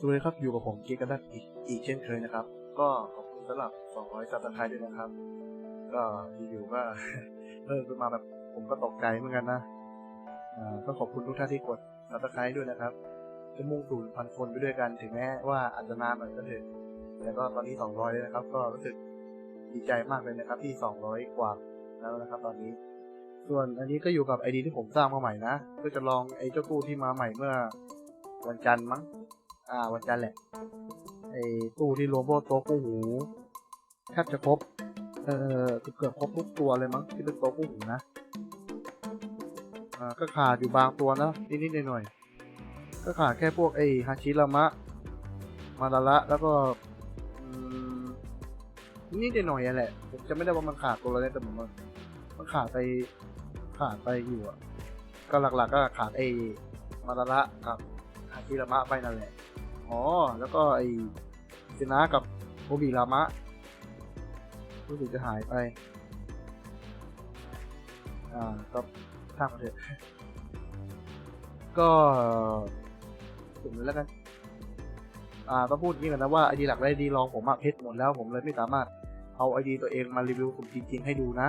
สวัสดีครับ อยู่กับผมเกีกันดักอีกอีกเช่นเคยนะครับ ก็ขอบคุณสำหรับ 200ซับสไครต์ด้วยนะครับ ก็อยู่ๆก็เพิ่มขึ้นมาแบบผมก็ตกใจเหมือนกันนะอ่าก็ขอบคุณทุกท่านที่กดซับสไครต์ด้วยนะครับ จะมุ่งสู่พันคนไปด้วยกันถึงแม้ว่าอาจจะนานหน่อยก็เถอะแต่ก็ตอนนี้ 200เลยนะครับ ก็รู้สึกดีใจมากเลยนะครับ ที่ 200 กว่าแล้วนะครับ ตอนนี้ ส่วนอันนี้ก็อยู่กับไอดีที่ผมสร้างมาใหม่นะเพื่อจะลองไอ้เจ้าตู้ที่มาใหม่เมื่อวันจันทร์มั้ง อ่าวันจันทร์แหละไอ้ตู้ที่รวมพวกโต๊ะคู่หูแทบจะครบ เออเกือบครบทุกตัวเลยมั้งที่เป็นโต๊ะคู่หูนะอ่าก็ขาดอยู่บางตัวนะนิดๆหน่อยๆก็ขาดแค่พวกไอ้ฮาชิรามะ มาดาระแล้วก็นิดหน่อยๆอะแหละ ผมจะไม่ได้ว่ามันขาดตัวอะไรแต่ผมว่ามันขาดไปขาดไปอยู่อะก็หลักๆก็ขาดไอ้มาดาระกับฮาชิรามะไปนั่นแหละ อ๋อ แล้วก็ไอเซนะกับโอบิรามะ รู้สึกจะหายไป อ่าก็ทางมาเถอะ ก็สุ่มเลยแล้วกัน อ่าต้องพูดอย่างนี้กันนะว่าไอดีหลักและไอดีรองผมอะเพชรหมดแล้วผมเลยไม่สามารถเอาไอดีตัวเองมารีวิวสุ่มจริงๆให้ดูนะ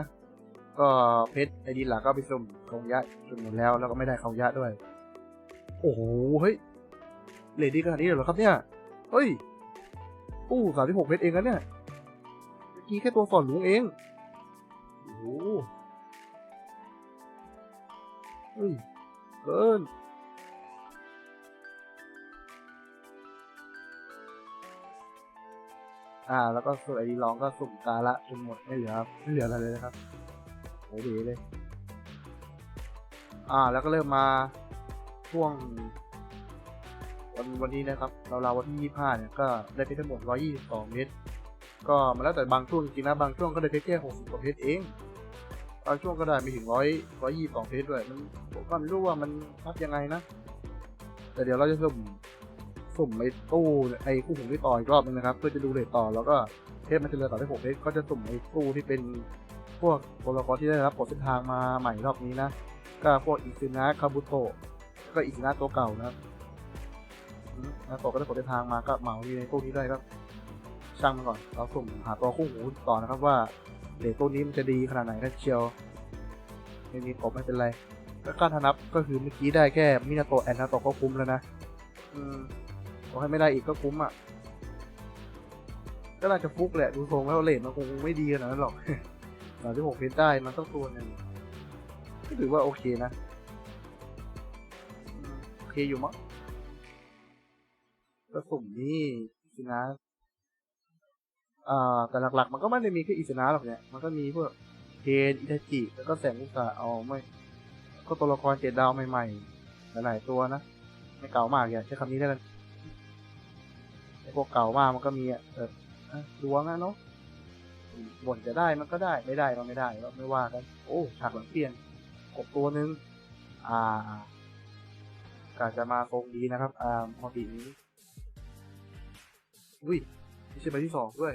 ก็เพชรไอดีหลักก็ไปสุ่มคงยะสุ่มหมดแล้วแล้วก็ไม่ได้คงยะด้วย โอ้โห เฮ้ย เลดี้ขนาดนี้เหรอครับเนี่ย เฮ้ย อู้สามสิบหกเพชรเองนะเนี่ย เมื่อกี้แค่ตัวสอนลุงเอง โอ้โหเฮ้ยเกินอ่า แล้วก็ส่วนไอดีลองก็สุ่มตาละจนหมดไม่เหลือไม่เหลืออะไรเลยนะครับโอ้โหเลย อ่า แล้วก็เริ่มมาช่วง วันวันนี้นะครับเราเราวันที่ 25 เนี่ยก็ได้เพชรทั้งหมด 122 เม็ดก็มาแล้วแต่บางช่วงจริงๆนะบางช่วงก็ได้เพชรแค่ 60กว่าเพชรเองบางช่วงก็ได้ไม่ถึง 100 122 เพชรด้วยมันผมก็ไม่รู้ว่ามันนับยังไงนะ แต่เดี๋ยวเราจะสุ่มสุ่มไอ้ตู้ไอ้คู่หูที่ต่ออีกรอบนึงนะครับ เพื่อจะดูเรทต่อแล้วก็เพชรมันจะเหลือต่อได้6เพชรก็จะสุ่มไอ้ตู้ที่เป็นพวกตัวละครที่ได้รับกดเส้นทางมาใหม่รอบนี้นะก็พวกอิซึนะคาบุโตะก็อิซึนะตัวเก่านะครับ แล้วตัวก็ได้กดเดินทางมาก็เหมาที่ในตู้นี้ได้ก็ช่างมันก่อน เราสุ่มหาตัวคู่หูต่อนะครับว่าเดทตู้นี้มันจะดีขนาดไหนนะเชียวไม่มีกบไม่เป็นไรก็ค่าทนับก็คือเมื่อกี้ได้แค่มินาโตะแอนนาโตก็คุ้มแล้วนะอืมขอให้ไม่ได้อีกก็คุ้มอะก็น่าจะฟุกแหละดูทรงแล้วเลทมันคงไม่ดีขนาดนั้นหรอกสามที่หกเพนได้มันต้องตัวนึ่งก็ถือว่าโอเคนะ โอเคอยู่มั้ง กระสุ่มนี่อิสนะอ่าแต่หลักๆ มันก็ไม่ได้มีแค่อิสนะหรอกเนี่ย มันก็มีพวกเคนอิทาจิแล้วก็แสงอุตสาเอาไม่ ก็ตัวละครเจ็ดดาวใหม่ๆ หลายๆตัวนะ ไม่เก่ามากอย่าใช้คำนี้ได้กันไอพวกเก่ามากมันก็มีอะเอออะดวงอะเนาะบ่นจะได้มันก็ได้ไม่ได้ก็ไม่ได้ก็ไม่ว่ากัน โอ้ฉากหลังเปลี่ยนกบตัวนึง อ่ากาจะมาทรงดีนะครับ อ่าพอปีนี้ อุ้ยไม่ใช่ใบที่สองด้วย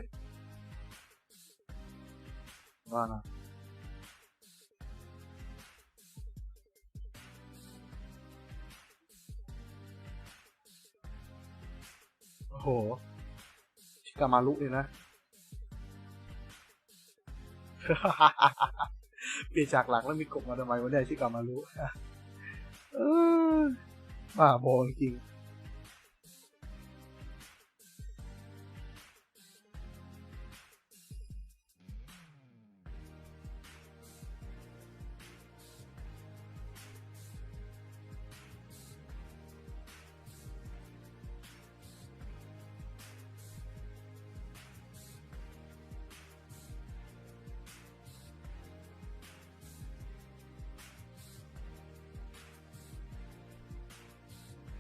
ว่านะโอ้โหชิกามารุเลยนะ เปลี่ยนจากหลังแล้วมีกบมาทำไมวะเนี่ยชิกามารุเออบ้าบอจริง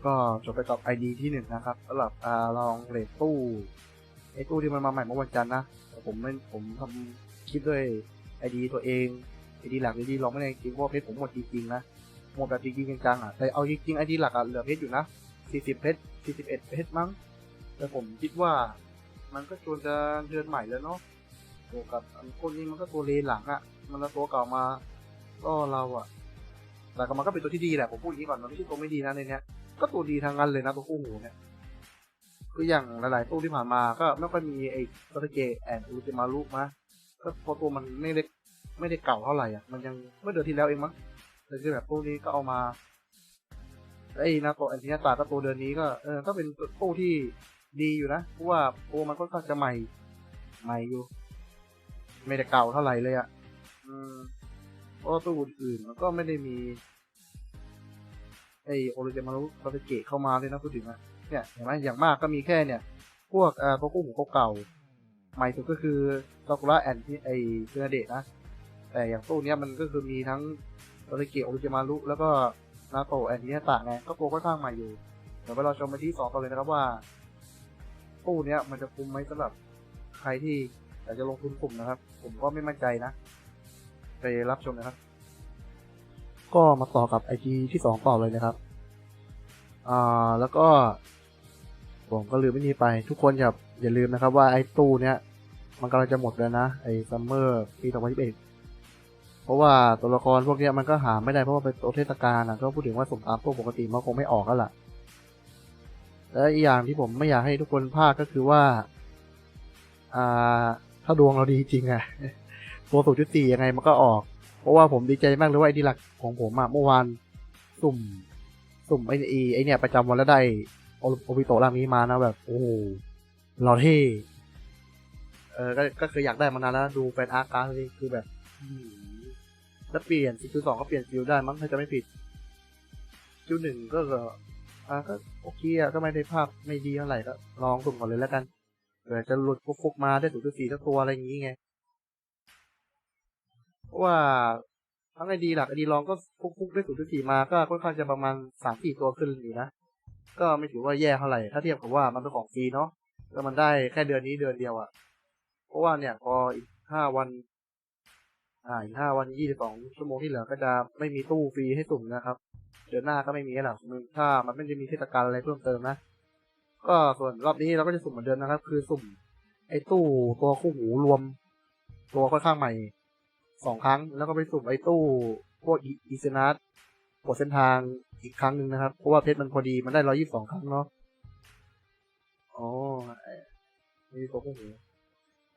ก็จบไปกับ ID ที่หนึ่งนะครับสำหรับอ่าลองเลทตู้ไอตู้ที่มันมาใหม่เมื่อวันจันทร์นะแต่ผมไม่ผมทำคลิปด้วย ID ตัวเอง ID หลัก ID ลองไม่ได้จริงเพราะว่าเพชรผมหมดจริงๆนะหมดแบบจริงๆจังๆอะแต่เอาจริงๆ ID หลักอะเหลือเพชรอยู่นะ40เพชร41เพชรมั้งแต่ผมคิดว่ามันก็ชวนจะเดือนใหม่แล้วเนาะตัวกับอันคนนี้มันก็ตัวเลนหลังอะ มันแล้วตัวเก่ามาก็เราอะ แต่ก็มันก็เป็นตัวที่ดีแหละผมพูดอย่างนี้ก่อนมันไม่ใช่ตัวไม่ดีนะในเนี้ย ก็ตัวดีทางนั้นเลยนะตัวคู่หูเนี่ยคืออย่างหลายๆตู้ที่ผ่านมาก็ไม่ค่อยมีไอ้ซาตเกแอนอูจิมารุมาก็เพราะตัวมันไม่ได้ไม่ได้เก่าเท่าไหร่อะมันยังเมื่อเดือนที่แล้วเองมั้งแต่คือแบบตู้นี้ก็เอามาไอ้นาโตะแอนตินาตาก็ตัวเดือนนี้ก็เออก็เป็นตู้ที่ดีอยู่นะเพราะว่าตัวมันค่อนจะใหม่ใหม่อยู่ ไม่ได้เก่าเท่าไหร่เลยอะอืมเพราะตู้อื่นๆมันก็ไม่ได้มี ไอโอริเจมารุซาตเกะเข้ามาเลยนะพูดถึงอะเนี่ยเห็นไหมอย่างมากก็มีแค่เนี่ย พวกเอ่อตัวกู้หูเก่าๆใหม่สุดก็คือซากุระแอนที่ไอเซนาเดะนะ แต่อย่างตู้เนี้ยมันก็คือมีทั้งซาตเกะโอริเจมารุแล้วก็นาโตะแอนทิเนตะไงก็ตัวค่อนข้างใหม่อยู่เดี๋ยวไปรอชมไปที่สองกันเลยนะครับว่าตู้เนี้ยมันจะคุ้มไหมสำหรับใครที่อยากจะลงทุนกลุ่มนะครับ ผมก็ไม่มั่นใจนะ ไปรับชมนะครับ ก็มาต่อกับไอจีที่สองต่อเลยนะครับ อ่า แล้วก็ ผมก็ลืมไม่นี้ไป ทุกคนอย่าอย่าลืมนะครับว่าไอ้ตู้เนี้ย มันกำลังจะหมดแล้วนะ ไอ้ซัมเมอร์ปี2021เพราะว่าตัวละครพวกเนี้ยมันก็หาไม่ได้เพราะว่าเป็นตัวเทศกาลอะก็พูดถึงว่าสมตามตัวปกติมันคงไม่ออกแล้วล่ะ และอีกอย่างที่ผมไม่อยากให้ทุกคนพลาดก็คือว่า อ่า ถ้าดวงเราดีจริงอะตัวสูตรจุดสี่ยังไงมันก็ออก เพราะว่าผมดีใจมากเลยว่าไอ้ดีหลักของผมอะเมื่อวานสุ่มสุ่มไอ้ไอ้ไอเนี่ยประจำวันแล้วได้โอโอบิโตะร่างนี้มานะแบบโอ้โหหล่อเท่เออก็ก็เคยอยากได้มานานแล้วดูเป็นอาร์การ์ดคือแบบอื้อหือแล้วเปลี่ยนซิลสองก็เปลี่ยนซิลได้มั้งถ้าจะไม่ผิดซิลหนึ่งก็อ่าก็โอเคอะก็ไม่ได้ภาพไม่ดีเท่าไหร่ก็ลองสุ่มก่อนเลยแล้วกันเผื่อจะหลุดฟุกๆมาได้สูตรสี่ตัวอะไรอย่างงี้ไง เพราะว่าทั้งไอดีหลักไอดีรองก็ฟุกๆได้สูตรสี่มาก็ค่อนข้างจะประมาณสามสี่ตัวขึ้นอยู่นะ ก็ไม่ถือว่าแย่เท่าไหร่ ถ้าเทียบกับว่ามันเป็นของฟรีเนาะก็มันได้แค่เดือนนี้เดือนเดียวอะเพราะว่าเนี่ยพออีกห้าวัน อ่าอีกห้าวันยี่สิบสองชั่วโมงที่เหลือก็จะไม่มีตู้ฟรีให้สุ่มนะครับ เดือนหน้าก็ไม่มีแล้วถ้ามันไม่ได้มีเทศกาลอะไรเพิ่มเติมนะ ก็ส่วนรอบนี้เราก็จะสุ่มเหมือนเดิมนะครับ คือสุ่มไอ้ตู้ตัวคู่หูรวม ตัวค่อนข้างใหม่ สองครั้ง แล้วก็ไปสุ่มไอ้ตู้พวกอีเซนัสกดเส้นทางอีกครั้งหนึ่งนะครับ เพราะว่าเพชรมันพอดีมันได้ร้อยี่สองครั้งเนาะอ๋อมีตัวคู่หู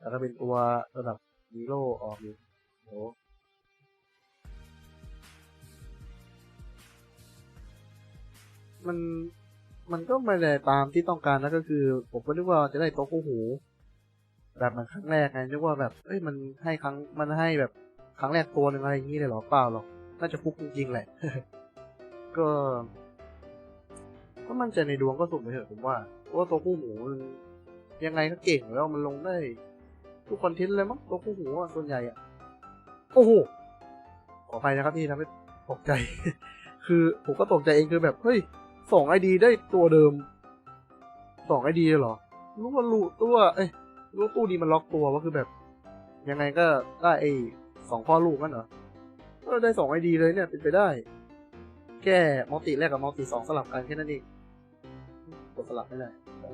แล้วก็เป็นตัวระดับฮีโร่ออกอยู่โหมันมันก็ไม่ได้ตามที่ต้องการนะก็คือ ผมก็นึกว่าจะได้ตัวคู่หู แบบมันครั้งแรกไงนึกว่าแบบเอ้ยมันให้ครั้งมันให้แบบ ครั้งแรกตัวหนึ่งอะไรอย่างนี้เลยเหรอเปล่าหรอกน่าจะฟุกจริงๆแหละ ก็ ก็มั่นใจในดวงก็สุ่มไปเถอะผมว่าเพราะว่าตัวคู่หูมันยังไงก็เก่งแล้วมันลงได้ ทุกคอนเทนต์เลยมั้งตัวคู่หูอะส่วนใหญ่อะโอ้โหขออภัยนะครับที่ทำให้ตกใจ คือผมก็ตกใจเองคือแบบเฮ้ยสองไอดีได้ตัวเดิมสองไอดีเหรอรู้ว่ารู้ตัว เอ้ยรู้ว่าตู้ดีมันล็อกตัวว่าคือแบบ ยังไงก็ได้ไอ สองพ่อลูกนั่นเหรอก็ได้สองไอดีเลยเนี่ยเป็นไปได้ แค่มัลติแรกกับมัลติสองสลับกันแค่นั้นเองกดสลับไม่ได้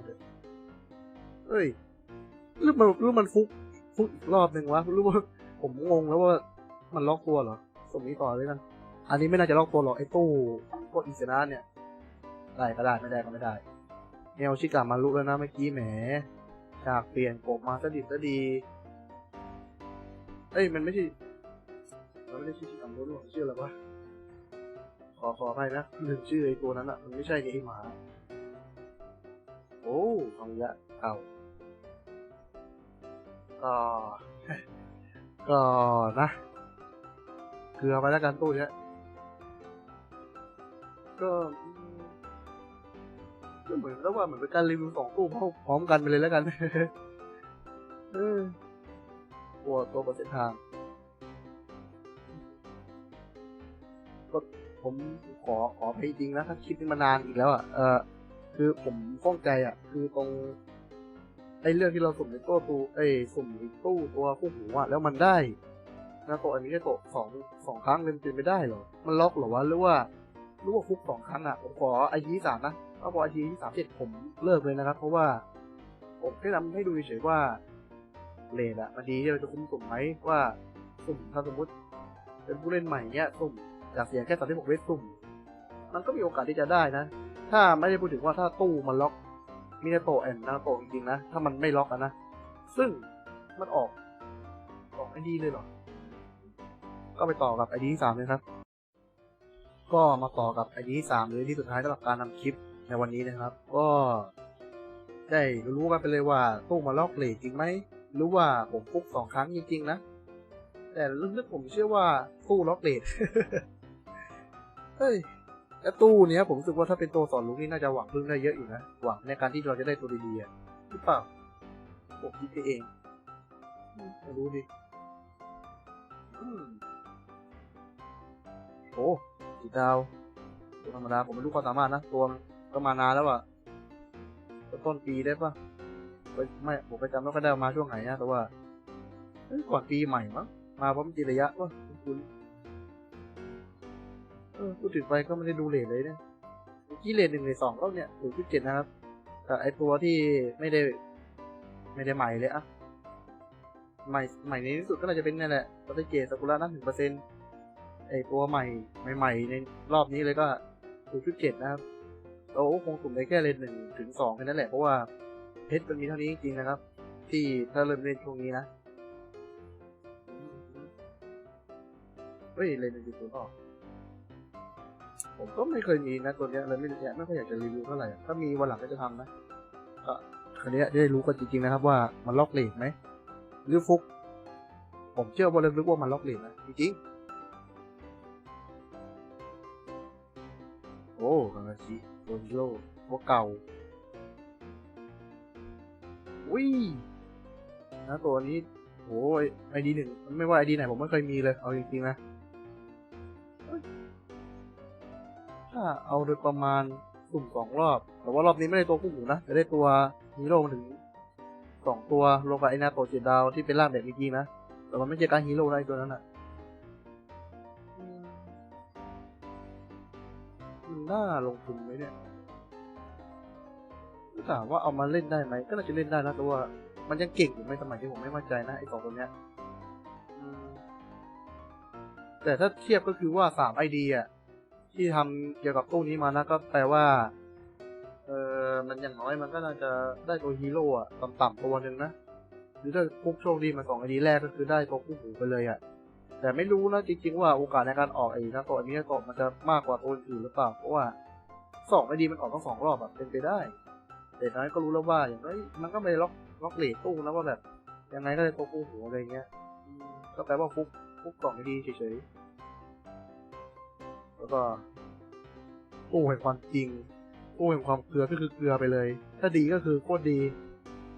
เถอะเฮ้ยหรือมันหรือมันฟุกฟุกอีกรอบหนึ่งวะหรือว่าผมงงแล้วว่ามันล็อกตัวเหรอส่งนี้ต่อเลยกันอันนี้ไม่น่าจะล็อกตัวหรอกไอ้ตู้พวกอินเซนาเนี่ยได้ก็ได้ไม่ได้ก็ไม่ได้เนลชิกามาลุแล้วนะเมื่อกี้แหมฉากเปลี่ยนกบมาสดิบสดี เอ้ยมันไม่ใช่มันไม่ได้ชื่อชิกามาลุหรอกชื่ออะไรวะขอขอไปนะลืมชื่อไอ้ตัวนั้นอะมันไม่ใช่ไอ้หมา โอ้ทองยะเก่าก็ก็นะเกลือไปแล้วกันตู้เนี้ยก็ก็เหมือนแล้วว่าเหมือนเป็นการรีวิวสองตู้พร้อมกันไปเลยแล้วกัน เออ ตัวตัวบนเส้นทางก็ผมขอขอไปจริงนะถ้าคลิปนี้มานานอีกแล้วอะเออคือผมข้องใจอะ คือตรงไอ้เรื่องที่เราสุ่มในตู้ตู้ไอ้สุ่มในตู้ตัวคู่หูอะแล้วมันได้นะตัวอันนี้แค่โตะสองสองครั้งเป็นเป็นไปได้เหรอ มันล็อกเหรอวะหรือว่ารู้ว่าฟุกสองครั้งอะผมขอไอทีสามนะถ้าพอไอทีที่สามเสร็จผมเลิกเลยนะครับ เพราะว่าผมแค่ทำให้ดูเฉยว่า เลดอะมันดีที่เราจะคุ้มสุ่มไหมว่าสุ่มถ้าสมมติ เป็นผู้เล่นใหม่เนี้ยสุ่มจากเสียงแค่สามที่หกเวทสุ่ม มันก็มีโอกาสที่จะได้นะ ถ้าไม่ได้พูดถึงว่าถ้าตู้มันล็อกมินาโตแอนนาโตจริงๆนะ ถ้ามันไม่ล็อกอะนะ ซึ่งมันออก ออกไอดีเลยเหรอ ก็ไปต่อกับไอดีที่สามเลยครับ ก็มาต่อกับไอดีที่สามเลยที่สุดท้ายสำหรับการนำคลิปในวันนี้นะครับ ก็ได้รู้กันไปเลยว่าตู้มาล็อกเลทจริงไหม หรือว่าผมฟุกสองครั้งจริงๆนะ แต่ลึกๆผมเชื่อว่าตู้ล็อกเลทเฮ้ยแต่ตู้เนี้ยผมรู้สึกว่าถ้าเป็นตัวสอนลุกนี่น่าจะหวังพึ่งได้เยอะอยู่นะ หวังในการที่เราจะได้ตัวดีๆหรือเปล่าผมคิดไปเองมไม่รู้ดิโอ้สีดาวตัวธรรมดาผมไม่รู้ความสามารถนะ ตัวก็มานานแล้วอะต้นปีได้ปะ ไปไม่ผมไปจำไม่ค่อยได้มาช่วงไหนนะแต่ว่าเอ้ยก่อนปีใหม่มั้งมาพร้อมจีระยะวะคุณเออพูดถึงไปก็ไม่ได้ดูเลทเลยเนี่ยเมื่อกี้เลทหนึ่งเลทสองก็เนี่ยศูนย์จุดเจ็ดนะครับ แต่ไอตัวที่ไม่ได้ ไม่ได้ใหม่เลยอะใหม่ใหม่ในที่สุดก็น่าจะเป็นนี่แหละปฏิเกตสกุระนั่นหนึ่งเปอร์เซ็นต์ไอตัวใหม่ใหม่ๆในรอบนี้เลยก็ศูนย์จุดเจ็ดนะครับเราคงสุ่มได้แค่เลนหนึ่งถึงสองแค่นั้นแหละเพราะว่า เพชรมันมีเท่านี้จริงๆนะครับ ที่ถ้าเริ่มเล่นช่วงนี้นะเฮ้ยเลนหนึ่งจุดศูนย์ออกผมก็ไม่เคยมีนะตัวเนี้ยเลยไม่เนี่ยไม่ค่อยอยากจะรีวิวเท่าไหร่ถ้ามีวันหลังก็จะทำนะก็คราวนี้ได้รู้กันจริงๆนะครับว่ามันล็อกเลทไหมหรือฟุก ผมเชื่อว่าลึกๆว่ามันล็อกเลทนะจริงๆโอ้กังาชิโดนโลตัวเก่า อุ้ยนะตัวนี้โอ้ยไอดีหนึ่งไม่ว่าไอดีไหนผมไม่เคยมีเลย เอาจริงๆนะถ้าเอาโดยประมาณสุ่มสองรอบ แต่ว่ารอบนี้ไม่ได้ตัวคู่หูนะ จะได้ตัวฮีโร่มาถึงสองตัวรวมกับไอนาโตเจ็ดดาวที่เป็นร่างแบบเมื่อกี้นะ แต่มันไม่ใช่การฮีโร่นะไอตัวนั้นอะมันน่าลงทุนไหมเนี่ย ถามว่าเอามาเล่นได้ไหมก็น่าจะเล่นได้นะแต่ว่ามันยังเก่งอยู่ไหมสมัยที่ผมไม่มั่นใจนะไอ้สองตัวเนี้ยแต่ถ้าเทียบก็คือว่าสามไอดีอะที่ทำเกี่ยวกับตู้นี้มานะก็แปลว่าเออมันอย่างน้อยมันก็น่าจะได้ตัวฮีโร่อะต่ำๆตัวหนึ่งนะหรือถ้าคุกโชคดีมาสองไอดีแรกก็คือได้ตัวคู่หูไปเลยอะแต่ไม่รู้นะจริงๆว่าโอกาสในการออกไอ้นะตัวนี้ตัวมันจะมากกว่าตัวอื่นหรือเปล่าเพราะว่าสองไอดีมันออกทั้งสองรอบแบบเป็นไปได้ แต่น้อยก็รู้แล้วว่าอย่างน้อยมันก็ไม่ล็อกล็อกเหลทตู้นะว่าแบบยังไงก็ได้ตัวคู่หูอะไรเงี้ยก็แปลว่าฟุกฟุกกล่องดีเฉยๆแล้วก็โอ้แห่งความจริงโอ้แห่งความเกลือก็คือเกลือไปเลย ถ้าดีก็คือโคตรดี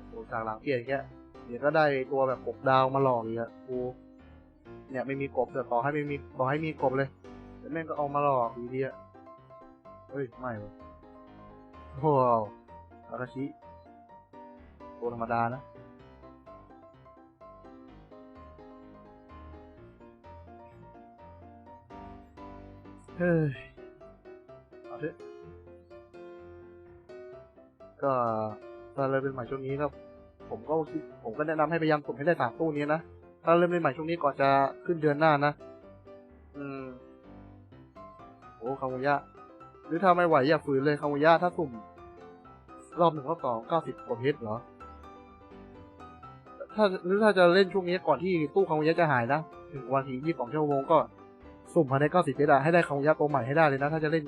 โอ้จากหลังเปลี่ยนแค่เดี๋ยวก็ได้ตัวแบบกบดาวมาหลอกอีกอะกูเนี่ยไม่มีกบแต่ต่อให้ไม่มีต่อให้มีกบเลยแต่แม่งก็เอามาหลอกอยู่ดีอะเฮ้ยไม่เว้ยโอ้ อากาชิตัวธรรมดานะเฮ้ยเอาเถอะก็ถ้าเริ่มเป็นใหม่ช่วงนี้ก็ผมก็ผมก็แนะนำให้พยายามสุ่มให้ได้สามตู้นี้นะ ถ้าเริ่มเป็นใหม่ช่วงนี้ก่อนจะขึ้นเดือนหน้านะ อืมโอ้คามุยะหรือถ้าไม่ไหวอย่าฝืนเลยคามุยะถ้าสุ่ม รอบหนึ่งรอบสองเก้าสิบกว่าเพชรเหรอ ถ้าหรือถ้าจะเล่นช่วงนี้ก่อนที่ตู้คามุยะจะหายนะ ถึงวันที่ยี่สิบสองชั่วโมงก็สุ่มภายในเก้าสิบเพชรให้ได้คามุยะตัวใหม่ให้ได้เลยนะ ถ้าจะเล่น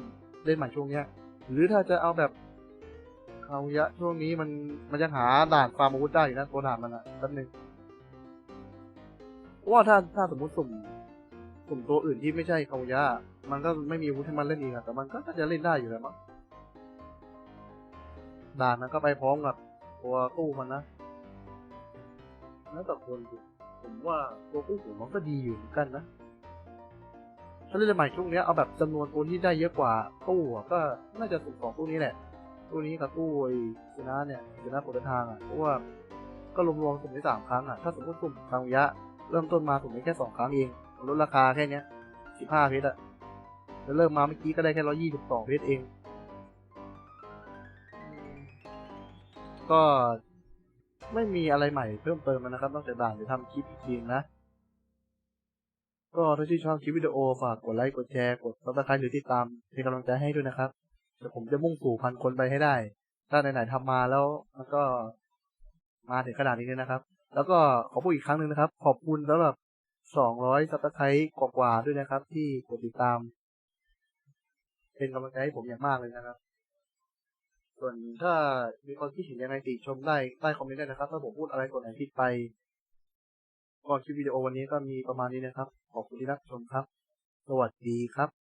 เล่นใหม่ช่วงเนี้ย หรือถ้าจะเอาแบบคามุยะช่วงนี้มันมันยังหาด่านฟาร์มอาวุธได้อยู่นะตัวด่านมันอะแป๊บนึงเพราะว่าถ้าถ้าสมมติสุ่มสุ่มตัวอื่นที่ไม่ใช่คามุยะมันก็ไม่มีอาวุธให้มันเล่นอีกอะแต่มันก็จะเล่นได้อยู่แล้วมั้ง ด่านมันก็ไปพร้อมกับตัวตู้มันนะแล้วแต่คนผมว่าตัวตู้ผมมันก็ดีอยู่เหมือนกันนะ ถ้าเล่นใหม่ช่วงนี้เอาแบบจำนวนตัวที่ได้เยอะกว่าตู้อะก็น่าจะสุ่มสองตู้นี้แหละ ตู้นี้กับตู้ไอ้ชนะเนี่ยชนะกดเดินทางอะเพราะว่าก็รวมๆสุ่มได้สามครั้งอะ ถ้าสมมติสุ่มทางยะ เริ่มต้นมาสุ่มได้แค่สองครั้งเองลดราคาแค่เนี้ยสิบห้าเพชรอะแล้วเริ่มมาเมื่อกี้ก็ได้แค่ร้อยี่สิบสองเพชรเอง ก็ไม่มีอะไรใหม่เพิ่มเติมแล้วนะครับนอกจากด่านหรือทำคลิปอีกทีนะ ก็ถ้าชื่นชอบคลิปวิดีโอฝากกดไลค์กดแชร์กดซับสไครต์หรือติดตามเป็นกำลังใจให้ด้วยนะครับเดี๋ยวผมจะมุ่งสู่พันคนไปให้ได้ ถ้าไหนๆทำมาแล้วมันก็มาถึงขนาดนี้เลยนะครับ แล้วก็ขอพูดอีกครั้งหนึ่งนะครับ ขอบคุณสำหรับ 200ซับสไครต์กว่าๆด้วยนะครับ ที่กดติดตาม เป็นกำลังใจให้ผมอย่างมากเลยนะครับ ส่วนถ้ามีความคิดเห็นยังไงติชมได้ใต้คอมเมนต์ได้นะครับ ถ้าผมพูดอะไรกดไหนผิดไป ก็คลิปวิดีโอวันนี้ก็มีประมาณนี้นะครับ ขอบคุณที่รับชมครับ สวัสดีครับ